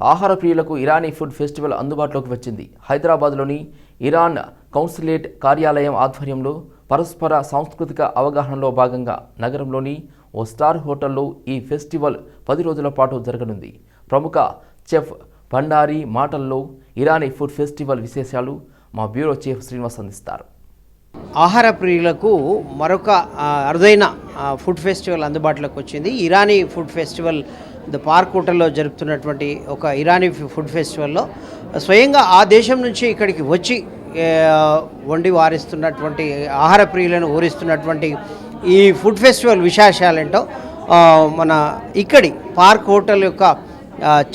ఆహార ప్రియులకు Irani food festival అందుబాటులోకి వచ్చింది. హైదరాబాద్లోని ఇరాన్ కౌన్సిలేట్ కార్యాలయం ఆధ్వర్యంలో పరస్పర సాంస్కృతిక అవగాహనలో భాగంగా నగరంలోని ఓ స్టార్ హోటల్లో ఈ ఫెస్టివల్ పది రోజుల పాటు జరగనుంది. ప్రముఖ చెఫ్ భండారి మాటల్లో ఇరానీ ఫుడ్ ఫెస్టివల్ విశేషాలు మా బ్యూరో చీఫ్ శ్రీనివాస్ అందిస్తారు. ఆహార ప్రియులకు మరొక అరుదైన ఫుడ్ ఫెస్టివల్ అందుబాటులోకి వచ్చింది. Irani food festival the park హోటల్లో జరుపుతున్నటువంటి ఒక ఇరానీ ఫుడ్ ఫెస్టివల్లో స్వయంగా ఆ దేశం నుంచి ఇక్కడికి వచ్చి వండి వారిస్తున్నటువంటి ఆహార ప్రియులను ఊరిస్తున్నటువంటి ఈ ఫుడ్ ఫెస్టివల్ విశేషాలేంటో మన ఇక్కడి పార్క్ హోటల్ యొక్క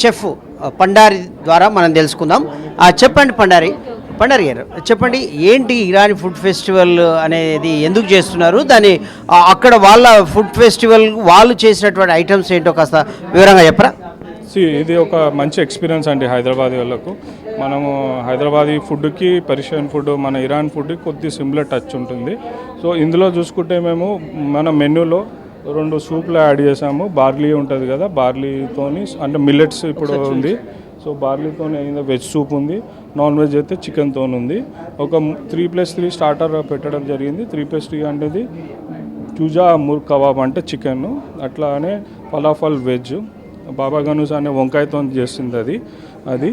చెఫ్ పండారి ద్వారా మనం తెలుసుకుందాం. ఆ, చెప్పండి పండారి. పండారి గారు చెప్పండి ఏంటి ఇరానీ ఫుడ్ ఫెస్టివల్ అనేది ఎందుకు చేస్తున్నారు? దాని అక్కడ వాళ్ళ ఫుడ్ ఫెస్టివల్ వాళ్ళు చేసినటువంటి ఐటమ్స్ ఏంటో కాస్త వివరంగా చెప్పరా? ఇది ఒక మంచి ఎక్స్పీరియన్స్ అండి హైదరాబాద్ వాళ్ళకు. మనము హైదరాబాదీ ఫుడ్కి పర్షియన్ ఫుడ్ మన ఇరాన్ ఫుడ్కి కొద్ది సిమిలర్ టచ్ ఉంటుంది. సో ఇందులో చూసుకుంటే మేము మన మెన్యూలో రెండు సూప్లు యాడ్ చేసాము. బార్లీ ఉంటుంది కదా బార్లీతోని అంటే మిల్లెట్స్ ఇప్పుడు ఉంది. సో బార్లీతో అయింది వెజ్ సూప్ ఉంది. నాన్ వెజ్ అయితే చికెన్తో ఉంది. ఒక త్రీ ప్లస్ త్రీ స్టార్టర్ పెట్టడం జరిగింది. త్రీ ప్లస్ త్రీ అనేది చూజా ముర్ కబాబ్ అంటే చికెన్. అట్లానే ఫలాఫల్ వెజ్. బాబా గనూస్ అనే వంకాయతో చేస్తుంది అది. అది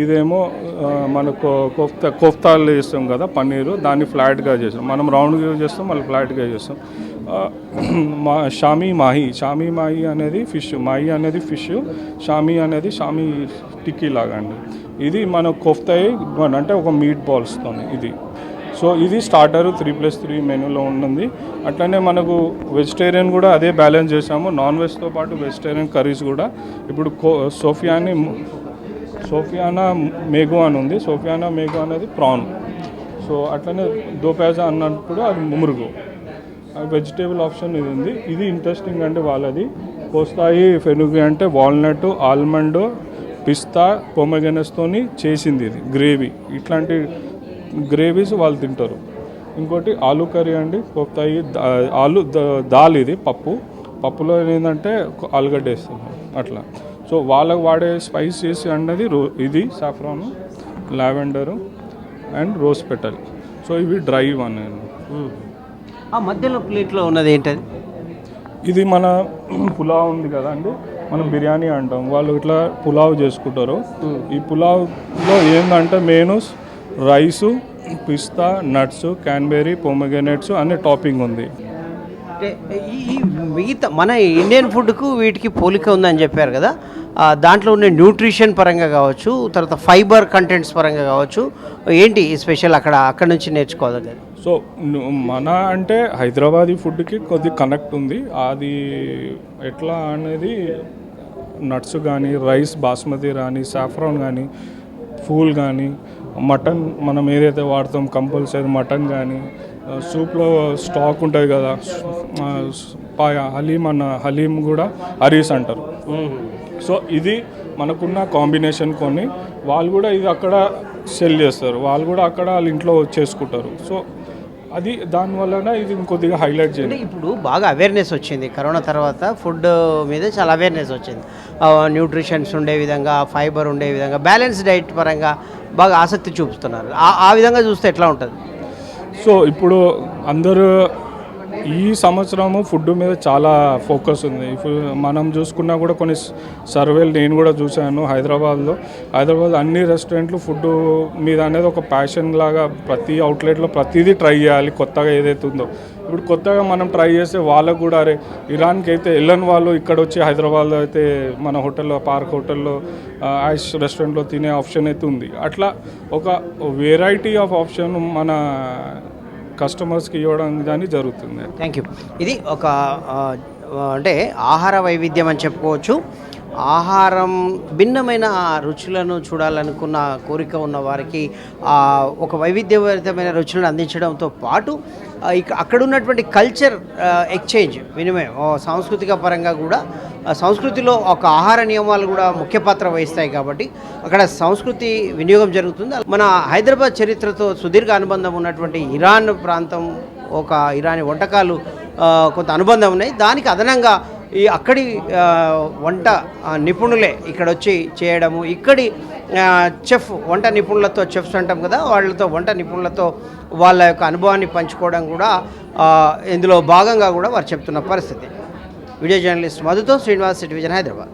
ఇదేమో మనకు కోఫ్తా కోఫ్తాలు చేస్తాం కదా పన్నీరు దాన్ని ఫ్లాట్గా చేస్తాం. మనం రౌండ్గా చేస్తాం మళ్ళీ ఫ్లాట్గా చేస్తాం. మా షామీ మాహి షామీ మాహి అనేది ఫిష్ మాహి అనేది ఫిష్ షామీ అనేది షామీ టిక్కీ లాగా అండి. ఇది మన కోఫ్తాయి అంటే ఒక మీట్ బాల్స్తో ఇది. సో ఇది స్టార్టర్ త్రీ ప్లస్ త్రీ మెనూలో ఉంటుంది అట్లనే మనకు వెజిటేరియన్ కూడా అదే బ్యాలెన్స్ చేసాము నాన్ వెజ్తో పాటు వెజిటేరియన్ కర్రీస్ కూడా. ఇప్పుడు కో సోఫియాని సోఫియానా మేగు అని ఉంది. సోఫియానా మేఘు అనేది ప్రాన్. సో అట్లనే దోపేజా అన్నప్పుడు అది ముమురుగు వెజిటేబుల్ ఆప్షన్ ఇది ఉంది. ఇది ఇంట్రెస్టింగ్ అంటే వాళ్ళది. కోస్తాయి ఫెనుగి అంటే వాల్నట్ ఆల్మండ్ పిస్తా పొమగెనస్తోని చేసింది ఇది. గ్రేవీ. ఇట్లాంటి గ్రేవీస్ వాళ్ళు తింటారు. ఇంకోటి ఆలు కర్రీ అండి. కోస్తాయి ఆలు దాల్ ఇది పప్పు. పప్పులో ఏంటంటే ఆలుగడ్డ వేస్తాం అట్లా. సో వాళ్ళకి వాడే స్పైసెస్ అన్నది రో ఇది saffron lavender and rose petal so ఇవి డ్రై వన్ ఆ మధ్యలో ప్లేట్లో ఉన్నది ఏంటది? ఇది మన పులావ్ ఉంది కదా అండి మనం బిర్యానీ అంటాం. వాళ్ళు ఇట్లా పులావ్ చేసుకుంటారు. ఈ పులావ్లో ఏంటంటే మెయిన్ రైసు పిస్తా నట్స్ క్యాన్బెరీ పొమగెనట్స్ అనే టాపింగ్ ఉంది. అంటే ఈ మిగతా మన ఇండియన్ ఫుడ్కు వీటికి పోలిక ఉందని చెప్పారు కదా. దాంట్లో ఉండే న్యూట్రిషన్ పరంగా కావచ్చు తర్వాత ఫైబర్ కంటెంట్స్ పరంగా కావచ్చు ఏంటి స్పెషల్ అక్కడ అక్కడ నుంచి నేర్చుకోవాలి సో మన అంటే హైదరాబాదీ ఫుడ్కి కొద్ది కనెక్ట్ ఉంది. అది ఎట్లా అనేది నట్స్ కానీ రైస్ బాస్మతి కానీ సాఫ్రాన్ కానీ ఫూల్ కానీ మటన్ మనం ఏదైతే వాడతాం కంపల్సరీ మటన్ కానీ సూప్లో స్టాక్ ఉంటుంది కదా. హలీం అన్న హలీం కూడా హరీస్ అంటారు. సో ఇది మనకున్న కాంబినేషన్ కొన్ని వాళ్ళు కూడా ఇది అక్కడ సెల్ చేస్తారు. వాళ్ళు కూడా అక్కడ వాళ్ళ ఇంట్లో చేసుకుంటారు. సో అది దానివలన ఇది ఇంకొద్దిగా హైలైట్ చేయండి. ఇప్పుడు బాగా అవేర్నెస్ వచ్చింది. కరోనా తర్వాత ఫుడ్ మీద చాలా అవేర్నెస్ వచ్చింది. న్యూట్రిషన్స్ ఉండే విధంగా ఫైబర్ ఉండే విధంగా బ్యాలెన్స్ డైట్ పరంగా బాగా ఆసక్తి చూపుతున్నారు. ఆ విధంగా చూస్తే ఎట్లా ఉంటుంది? సో ఇప్పుడు అందరూ ఈ సంవత్సరము ఫుడ్ మీద చాలా ఫోకస్ ఉంది. మనం చూసుకున్నా కూడా కొన్ని సర్వేలు నేను కూడా చూశాను హైదరాబాద్లో. హైదరాబాద్ అన్ని రెస్టారెంట్లు ఫుడ్ మీద అనేది ఒక ప్యాషన్ లాగా ప్రతి అవుట్లెట్లో ప్రతిదీ ట్రై చేయాలి కొత్తగా ఏదైతే ఉందో ఇప్పుడు కొత్తగా మనం ట్రై చేస్తే వాళ్ళకు కూడా అరే ఇరాన్కి అయితే వెళ్ళని వాళ్ళు ఇక్కడ వచ్చి హైదరాబాద్లో అయితే మన హోటల్లో పార్క్ హోటల్లో ఐస్ రెస్టారెంట్లో తినే ఆప్షన్ అయితే ఉంది. అట్లా ఒక వెరైటీ ఆఫ్ ఆప్షన్ మన కస్టమర్స్కి ఇవ్వడం కానీ జరుగుతుంది. Thank you. ఇది ఒక అంటే ఆహార వైవిధ్యం అని చెప్పుకోవచ్చు. ఆహారం భిన్నమైన రుచులను చూడాలనుకున్న కోరిక ఉన్న వారికి ఒక వైవిధ్యభరితమైన రుచులను అందించడంతో పాటు అక్కడ ఉన్నటువంటి కల్చర్ ఎక్స్చేంజ్ వినిమయం సాంస్కృతిక పరంగా కూడా సంస్కృతిలో ఒక ఆహార నియమాలు కూడా ముఖ్య పాత్ర వహిస్తాయి కాబట్టి అక్కడ సంస్కృతి వినియోగం జరుగుతుంది. మన హైదరాబాద్ చరిత్రతో సుదీర్ఘ అనుబంధం ఉన్నటువంటి ఇరాన్ ప్రాంతం ఒక ఇరానీ వంటకాలు కొంత అనుబంధం ఉన్నాయి. దానికి అదనంగా ఈ అక్కడి వంట నిపుణులే ఇక్కడ వచ్చి చేయడము. ఇక్కడి చెఫ్ వంట నిపుణులతో చెఫ్స్ అంటాం కదా వాళ్ళతో వంట నిపుణులతో వాళ్ళ యొక్క అనుభవాన్ని పంచుకోవడం కూడా ఇందులో భాగంగా కూడా వారు చెప్తున్న పరిస్థితి. వీడియో జర్నలిస్ట్ మధుతో శ్రీనివాస్ సిటీ హైదరాబాద్.